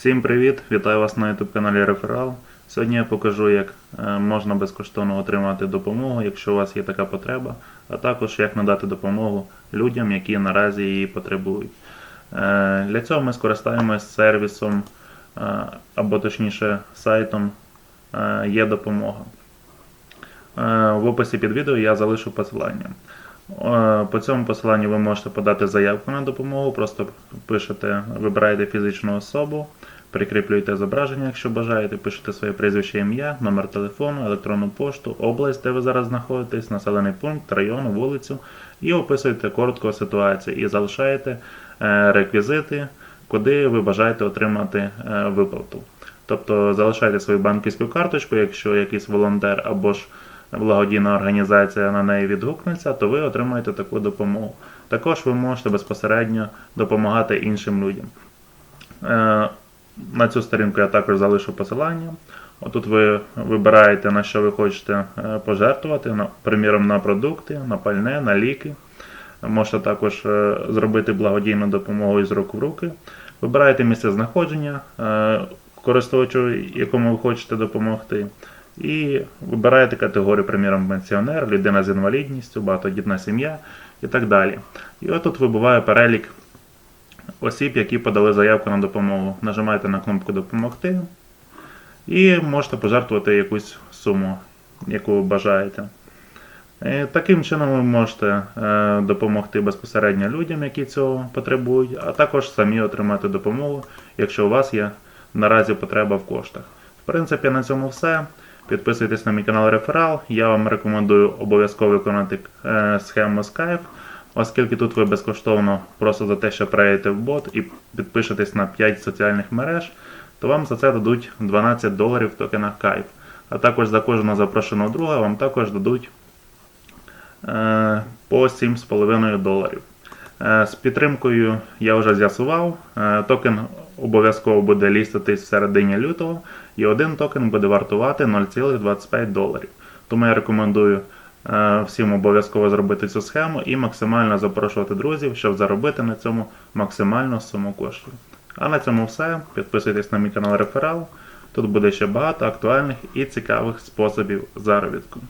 Всім привіт! Вітаю вас на YouTube каналі Реферал. Сьогодні я покажу, як е, можна безкоштовно отримати допомогу, якщо у вас є така потреба, а також як надати допомогу людям, які наразі її потребують. Е, Для цього ми скористаємось сервісом е, або точніше сайтом є допомога. В описі під відео я залишу посилання. По цьому посиланню ви можете подати заявку на допомогу, просто пишете, вибираєте фізичну особу, прикріплюєте зображення, якщо бажаєте, пишете своє прізвище, ім'я, номер телефону, електронну пошту, область, де ви зараз знаходитесь, населений пункт, район, вулицю, і описуєте коротко ситуацію і залишаєте е, реквізити, куди ви бажаєте отримати е, виплату. Тобто залишайте свою банківську карточку, якщо якийсь волонтер або ж благодійна організація на неї відгукнеться, то ви отримаєте таку допомогу. Також ви можете безпосередньо допомагати іншим людям. На цю сторінку я також залишу посилання. Отут ви вибираєте, на що ви хочете е, пожертвувати, приміром, на продукти, на пальне, на ліки. Можете також е, зробити благодійну допомогу із рук в руки. Вибираєте місце знаходження е, користувачу, якому ви хочете допомогти. І вибираєте категорію, приміром, пенсіонер, людина з інвалідністю, багатодітна сім'я і так далі. І отут вибуває перелік осіб, які подали заявку на допомогу. Нажимаєте на кнопку Допомогти і можете пожертвувати якусь суму, яку ви бажаєте. Е, Таким чином ви можете е, допомогти безпосередньо людям, які цього потребують, а також самі отримати допомогу, якщо у вас є наразі потреба в коштах. В принципі, на цьому все. Підписуйтесь на мій канал Реферал. Я вам рекомендую обов'язково виконати е, схему Skype, оскільки тут ви безкоштовно просто за те, що перейдете в бот і підпишетесь на 5 соціальних мереж, то вам за це дадуть 12 доларів в токенах Kайф. А також за кожного запрошеного друга вам також дадуть е, по 7,5 доларів. Е, З підтримкою я вже з'ясував. Е, Токен обов'язково буде ліститись в середині лютого, і один токен буде вартувати 0,25 доларів. Тому я рекомендую всім обов'язково зробити цю схему і максимально запрошувати друзів, щоб заробити на цьому максимальну суму коштів. А на цьому все. Підписуйтесь на мій канал Реферал. Тут буде ще багато актуальних і цікавих способів заробітку.